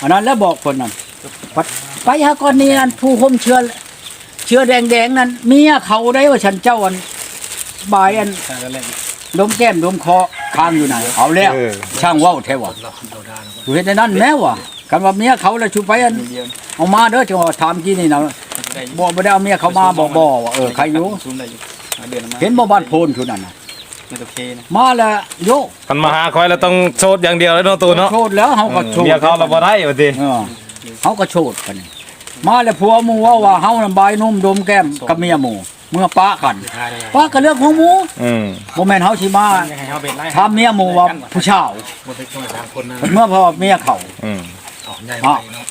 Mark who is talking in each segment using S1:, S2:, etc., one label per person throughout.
S1: อันนั้นแล้วบอกคนนั้นปัดไปหาก่อนนี้นั่นผู้ห่มเชื้อเชื้อแดงๆนั้นเมียเขาได้ว่าฉันเจ้าอันบายอัน
S2: ใช่ก็เล่น
S1: ดมแก้มดมคอค้างอยู่ไหนเอาแล้ว
S3: เออ
S1: ช่างเว้าแท้ว่ะ
S2: เราเราได้นะ
S1: กูเห็นในนั้นแม้ว่ะกันว่าเมียเขาแล้วชูไปอัน
S2: เดียว
S1: เอามาเด้อจังหวะถามกี้นี่นะ
S2: ได้
S1: บ่บ่ได้เอาเมียเขามาบ่บ่ว่าเออใครอยู่
S2: ซูมได้อยู่เดือนมา
S1: เห็นบ่บ้านโพนชุดนั้นน่ะ
S2: ไม่โอเคนะ
S1: มาแล้วโยก
S3: มันมาหาคอยแล้วต้องโชดอย่างเดียวแล้วเนาะตูเนาะ
S1: โชดแล้วเฮาก็โชด
S3: เมียเขาเราบ่ได้ว่าติ
S1: เออเฮาก็โชดกันนี่มาแล้วผัวหมู่ว่าว่าเฮาน่ะบายนุ่มดมแก้มกับเมียหมู่เมื่อปะกัน
S2: ทายได้
S1: ปะก็เรื่องของหมู่
S3: อืม
S1: บ่แม่นเฮาสิมา
S2: ให้เขาเป็นไล่
S1: ถามเมียหมู่ว่าผู้ชาว
S2: บ่เป็นคนสามคนนะ
S1: เมื่อพอเมียเขา
S3: อืม
S2: ออกใหญ่ไปเนาะ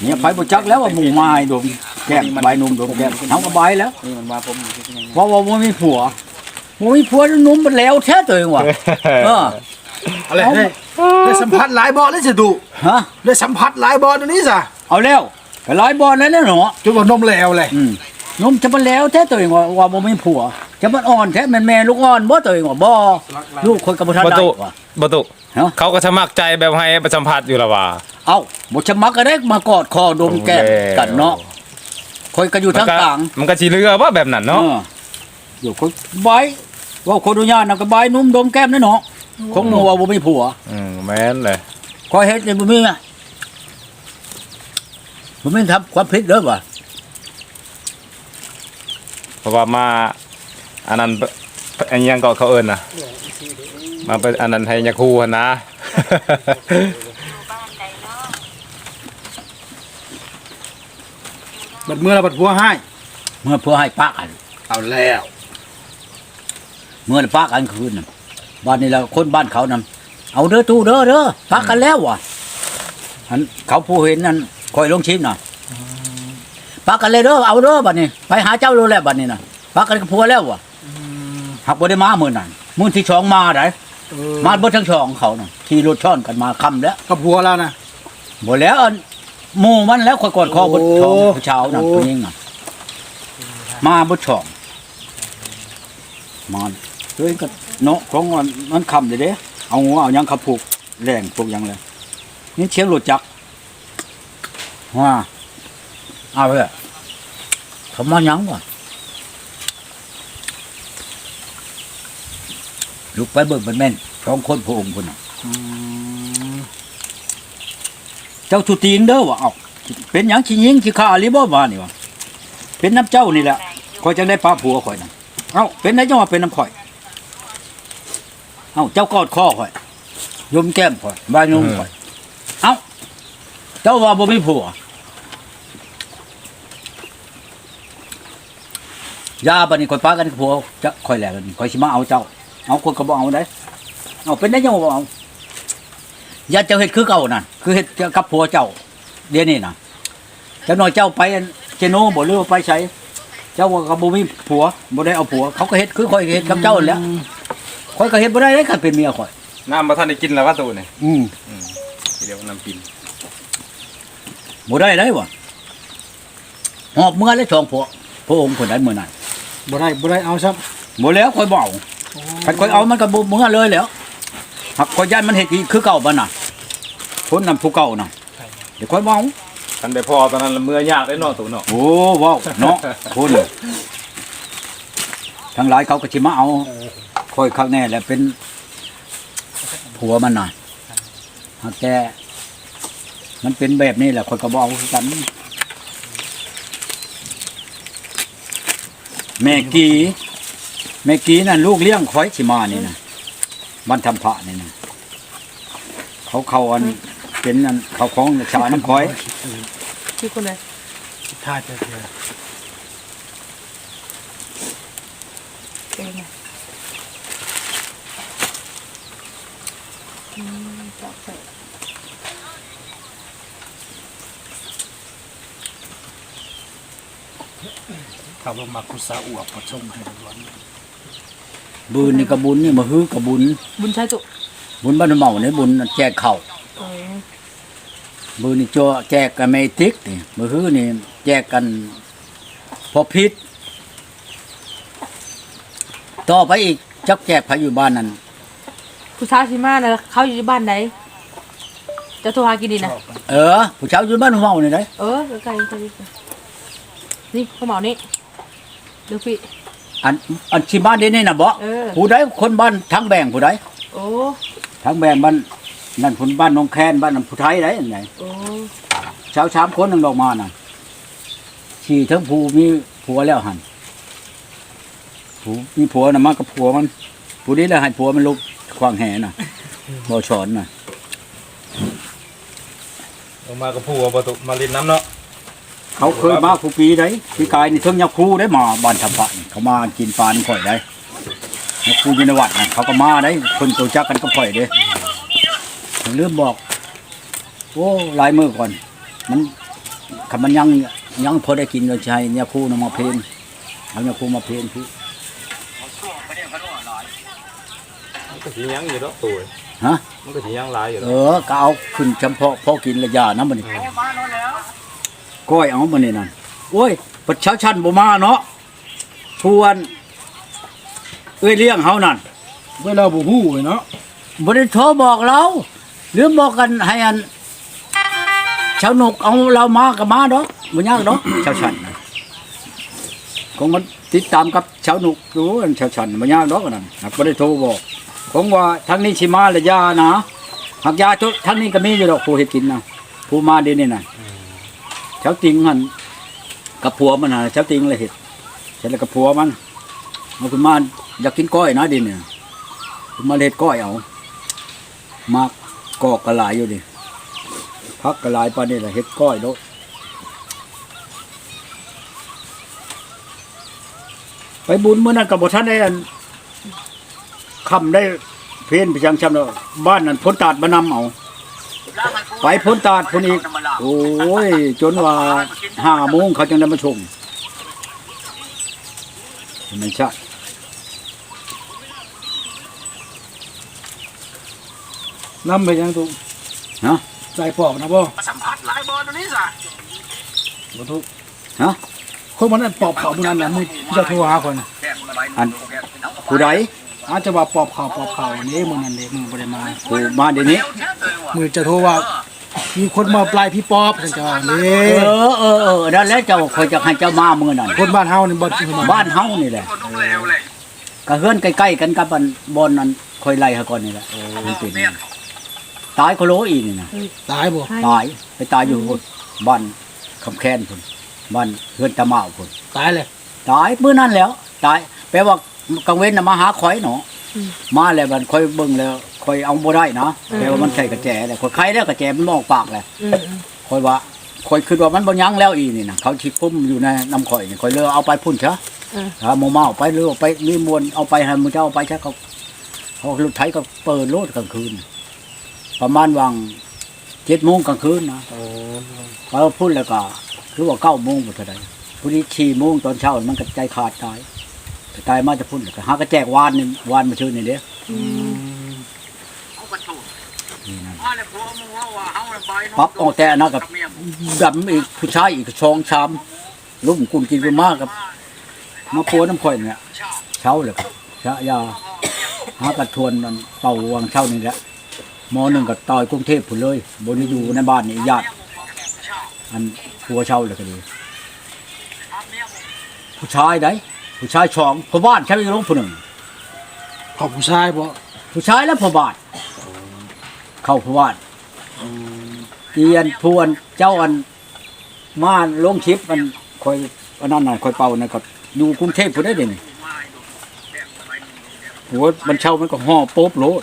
S1: เมียไผบ่จักแล้วว่าหมู่มาให้ดมแก้มบายนุ่มดมแก้มเฮาก็บายแล้ว
S2: นี่มันว่าผมอยู่ที่ยังไง
S1: ว่าว่าบ่มีผัว บ่มีผัวนุ่มมันแล้วแท้ตัวเองว่ะเออ
S4: อะไรได้ได้สัมผัสหลายบอลได้สิดู
S1: ฮะ
S4: ได้สัมผัสหลายบอลอันนี้ซะ
S1: เอาแล้วก็หลายบอลแล้วเนาะ
S4: จนว่านมแล้วเลย
S1: อืมนมจะมันแล้วแท้ตัวเองว่าว่าบ่มีผัว จะมันอ่อนแท้แม่นแม่ลูกอ่อนบ่ตัวเองว่าบ่ลูกคนกับบ่ทัน
S3: บ่
S1: ได้
S3: ตุ
S1: ว่ะ
S3: บ่ตุ
S1: ฮะ
S3: เขาก็สมัครใจแบบให้ประจำพัดอยู่และว่า
S1: เอ้าบ่ชะมักก็ได้มากอดคอดมแก้มกันเนาะคอยก็อยู่ทาง
S3: มัน
S1: ก
S3: ก็
S1: ลาง
S3: มันก็สิเรือว่าแบบนั้นเนาะ
S1: เอออยู่คนบาย ว่าคนอนุญาตนำก็บายนุ่มดมแก้มนั่นเนาะคงว่าบ่มีผัว
S3: อืมแม่นเลย
S1: คอยเฮ็ดนี่บ่มีอะบ่มีทำความผิดเด้อว่ะ
S3: เพราะว่ามาอันนั้นอันยังก็เขาเอิ้นน่ะ มาเป็นอันนั้นให้ยาคูหั่นนะ
S4: บัดเมื่อเราบัดพัวให้
S1: เมื่อผัวให้ปะกัน
S4: เอาแล้ว
S1: เมื่อปะกันคืนน่ะบ้านนี้แล้วคนบ้านเขานํเอาเด้อตู้เด้อเด้อปะกันแล้วว่ะอันเขาผู้เห็นนั่นคอยลงชิมน่ะปะกันเลยเด้อเอาเด้อบัดนี้ ไปหาเจ้ารู้แล้วบัดนี้น่ะปะกันกับผัวแล้วว่ะหักบ่ได้มามื้อนั้นมื้อที่สองมาได้มาเบิดทั้งสองเขาน่ะขี่รถช่อนกันมาค่ำแล้ว
S4: กับพัวแล้วนะ
S1: บ่แล้วอันหมู่มันแล้วคอยกอดคอเบดช่อง
S4: โอ้
S1: ผู้เช้าน่ะ
S4: โอ้
S1: ผู้หญิงน่ะมาเบดช่องมาเฮ้ยก็เนาะของมันมันค่ำเลยเด้เอาหัวเอาหยังขับผูกแรงผูกหยังเลยนี่เชียงรถจักรว่าเอาเว้ยเขามาหยังวะลุกไปเบิกบันแม่นสองคนพระองค์คนน่ะเจ้าทุตีงเด้อวะเอาเป็นหยังขี้ยิงขี้ข้าหรือบ่ว่านี่วะเป็นน้ำเจ้านี่แหละข่อยจังได้ปลาผัวข่อยน่ะเอ้าเป็นไหนจังว่าเป็นน้ำข่อย เอ้าเจ้ากอดคอข่อยยมแก้มข่อยบายนุ่มข่อยเอ้าเจ้าว่าบ่มีผัว ยาบัดนี้ข่อยปากันกับผัวจะข่อยแหละบัดนี้ข่อยสิมาเอาเจ้า เอาคนก็บ่เอาได้เอาเป็นได้จังว่าบ่เอาอย่าเจ้าเฮ็ดคือเก่านั่นคือเฮ็ดกับผัวเจ้า เดี๋ยวนี้น่ะเจ้าน้อยเจ้าไปอันเจโนบ่หรือว่าไปไสเจ้าว่าก็บ่มีผัวบ่ได้เอาผัว เขาก็เฮ็ดคือข่อยเฮ็ดกับเจ้านั่นแหล้วข่ อยก็เฮ็ดบ่ได้เด้คันเป็นเมียข่อย
S3: น้ำบ่ทันได้กินแล้วว่าตูนี่
S1: อืม
S3: เดี๋ยวน้ำกิน
S1: บ่ได้ได้วะหอบเมื่อเลยสองผัวพระองค์คนนั้นมื้อนั้น
S4: บ่ได้บ่ได้เอาซับ
S1: บ่แล้วข่อยบ่เอาคันข่อยเอามันก็บ่เมื่อเลยแล้วหักข่อยย่านมันเฮ็ดอีกคือเก่าบ่น่ะคนนั้นผู้เก่าน่ะเดี๋ยวข่อยบ่เอา
S3: ทันได้พอตอนนั้นละเมื่อยากได้เนาะตูเนาะ
S1: โอ้ว้าวเนาะคุณทั้งหลายเขาก็ชิมาเอา คอยข้างแน่แหละเป็นผัวมันน่ะหากแต่มันเป็นแบบนี้แหละคอยก็บเอาคือกัน แม่กีแม่กีนั่นลูกเลี้ยงคอยชิมานี่นะมันทำพระนี่นะเขาเขาอันเป็นอันเขาของชาน้ำคอย
S5: ที่คนไหน
S4: ท่าจะเจอ
S5: เป็นไง อืมจับใส่
S4: เขาลงมาคุสาอวบผสมให้ล้วน
S1: บุญนี่กระบุญนี่มาฮื้อกระบุญ
S5: บุญใช้จุ
S1: บุญบ้านเมาเนี่ยบุญแจกข้าว
S5: เออ
S1: บุญนี่จ่อแจกกันไม่ติกนี่มือฮื้อนี่แจกกันพอพิษต่อไปอีกจักแจกพาอยู่บ้านนั้น
S5: ผู้ชายชิมานะเขาอยู่ที่บ้านไหนจะโทรหากินดีนะ
S1: เออผู้เช้าอยู่บ้านเมานี่ได้
S5: เออไกลๆไกลๆนี่ข้าวเหมานี่ดูพี่
S1: อันอันที่บ้านนี้นี่น่ะบ่
S5: เออ
S1: ผู้ใดคนบ้านทั้งแบ่งผู้ใด
S5: โอ้
S1: ทั้งแบ่งบ้านนั่นคนบ้านน้องแคนบ้านนั้นผู้ไทยได้ยังไง
S5: โอ้
S1: เช้าชามคนนึงดอกมาน่ะขี่ทั้งผู้มีผัวแล้วหั่นผู้มีผัวน่ะมากับผัวมันผู้นี้แหละให้ผัวมันลุก ควางแหน่ะบ่สอนน่ะ
S3: ลงมากับผู้ประตูมาลินน้ำเนาะ
S1: เขาเคยมาผู้ปีได้พี่กายนี่เทิงยักษ์ครูได้มาบ้านทับปะนี่เขามากินปลานี่ข่อยได้ยักษ์ครูอยู่ในวัดน่ะเขาก็มาได้ คนตัวจักกันก็ข่อยเด้ผมลืมบอกโอ้หลายมือก่อน มันคำมันยังยังพอได้กินก็ใช่ยักษ์ครูนำมาเพลนเอายักษ์ครูมาเพลนพี่
S3: มัน ก็สียังอยู่เนาะตัว
S1: ฮะ
S3: มันก็สียังหลายอยู่
S1: เอ
S3: เนาะ
S1: อก็เอาขึ้นเฉพาะพอกินระยานะมันนี่ก้อยเอามันนี่นั่นโอ้ยประชาชันบ่มาเนาะทวนเอ้ยเลี้ยงเฮานั่น
S4: เวลาบ่ฮู้เนาะ
S1: บริโทรบอกเราหรือบอกกันให้อันชาวนุกเอาเรามากับมาดอกบ่ยากดอกชาวชันน่ะคงมันติดตามกับชาวนุกรู้อันชาวชันบ่ยากดอกอันนั่นหากบ่ได้โทรบอก คงว่าทางนี้สิมาและยานะหากยาทุกทางนี้ก็มีอยู่ดอกผู้เฮ็ดกินนะผู้มาดีนี้น่ะชาติงหันกับผัวมันน่ะชาติงเลยเฮ็ดเสร็จแล้วกับผัวมันมันคือมาอยากกินก้อยนะดินเนี่ยมาเฮ็ดก้อยเอามากกอกกระลายอยู่ดิพักกระลายปานนี่แหละเฮ็ดก้อยโดไปบุญเมื่อนั้นกับบ่ท่านได้อัน คำได้เพี้ยนไปจังชำเนาะบ้านนั้นพ้นตาดมานำเอาไปพ้นตาดพ้นอีกโอ้ย จนว่าห้าโมงเขาจึงได้มาชมไม่ใช่
S4: นำไปยังตุ
S1: ฮะ
S4: ใส่ปอกนะบ่
S2: สัมผัสหลายบอลตัวนี้สิ
S4: บ่ทุก
S1: ฮะ
S4: คนมันนั่นปอบเขามื้อนั้นน่ะมึงจะโทรหาคน
S1: อันผู้ใด
S4: อาจจะว่าปอบเขาปอบเขาอันนี้มื้อนั้นเด้มึงบ่ได้มา
S1: ผู้มาเดี๋ยวนี้
S4: มือจะโทรว่ามีคนมาปลายพี่ปอบจังจ้านี่
S1: เออเออเออนั่นแหละเจ้าคอยจะให้เจ้ามามือนั่น
S4: คนบ้านเฮานี่บ่สิมา
S1: บ้านเฮานี่แหละก็เฮือนใกล้ๆกันกับอันบอนนั้นคอยไล่หาก่อนนี่แหละมันเป็นตายโคโลอีนี่นะ
S4: ตายบ่
S1: ตายไปตายอยู่พุ่นบ้านคำแค้นพุ่นบ้านเฮือนตะเมาพุ่น
S4: ตายเลย
S1: ตายมื้อนั้นแล้ว ตายแปลว่า กลางเว้นน่ะมาหาข่อยเนาะมาแล้วมันค่อยเบิ่งแล้วค่อยเอาบ่ได้นะแปลว่ามันใส่กระแจแล้วค่อยไขแล้วกระแจมันมองปากแล้ว
S5: อืมอืม
S1: คอยว่าคอยคิดว่ามันบ่ยั้งแล้วอีนี่นะเขาชิพุ่มอยู่ในน้ำข่อยนี่คอยเลือเอาไปพุ่นเถอะ
S5: อืม
S1: ถ้าโมเมาเอาไปเรือเอาไปมีมวลเอาไปให้มึงเจ้าเอาไปใช่เขาเขารถไถก็เปิดรถกลางคืน ประมาณวังเจ็ดโมงกลางคืนนะพอพุ่นแล้วก็คือว่าเก้าโมงหมดเท่าไหร่พุ่นี้สี่โมงตอนเช้ามันก็ใจขาดตาย ตายมาจะพุ่นแล้วก็หากระแจกวานนี่วานมาชื่อนี่เด้นี่นั่นปั๊บออกแต่อันนะกับดำอีกผู้ชายอีกชองชามลุ่มกุนกินไปมากครับมาปัวน้ำข่อยเนี่ยเช้าเลยครับชะยาหากระทวนมันเป่าวังเช้านี่แหละหมอหนึ่งกับตอยกรุงเทพผุนเลยบนอยู่ในบ้านนี่ญาติอันผัวเช่าเลยก็ดีผู้ชายได้ ผู้ชายชองพ่อบ้านใช่ไหมน้องผู้หนึ่ง
S4: ขอบผู้ชายบ่
S1: ผู้ชายและพ่อบ้านเข้าพ่อบ้านเตียนพวนเจ้าอันมาลงชิปมันคอยอันนั้นน่ะคอยเป่านะครับอยู่กรุงเทพพุ่นได้เด่นหัวมันเช่ามันก็ห่อโป๊บโลด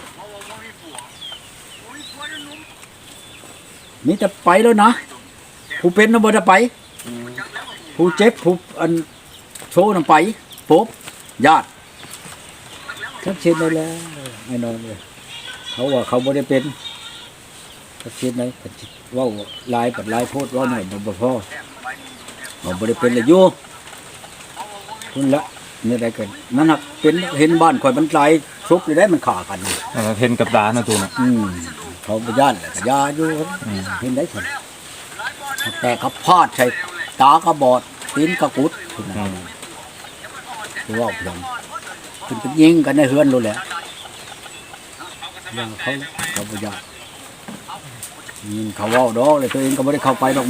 S1: นี่จะไปแล้วนะผู้เป็นนะบ่จะไปผู้เจ็บผู้อันโชว์นำไปโป๊บญาติชัดเจนได้แล้วแน่นอนเลยเขาว่าเขาบ่ได้เป็นชัดเจนไหมเว่าหลายปัดหลายโพดเว่าหน่อยบ่พอเราบริเป็นเลยอยู่คุณละนี่ได้เกินนั่นน่ะเป็นเห็นบ้านข่อยมันไกลชุบเลยได้มันขากันนะ
S3: เออเห็นกับตาเนาะตัวเนาะ
S1: อืมเขาไปย่านแหละก็ยาอยู่เห็นได้คนแต่เขาพาดใส่ตาก็บอดตีนก็กุด คือว่าเพียงคุณเป็นยิงกันในเฮือนรู้แหละยังเขาเขาไปยากยิงเขาว่าดอกเลยตัวเองก็ไม่ได้เข้าไปดอก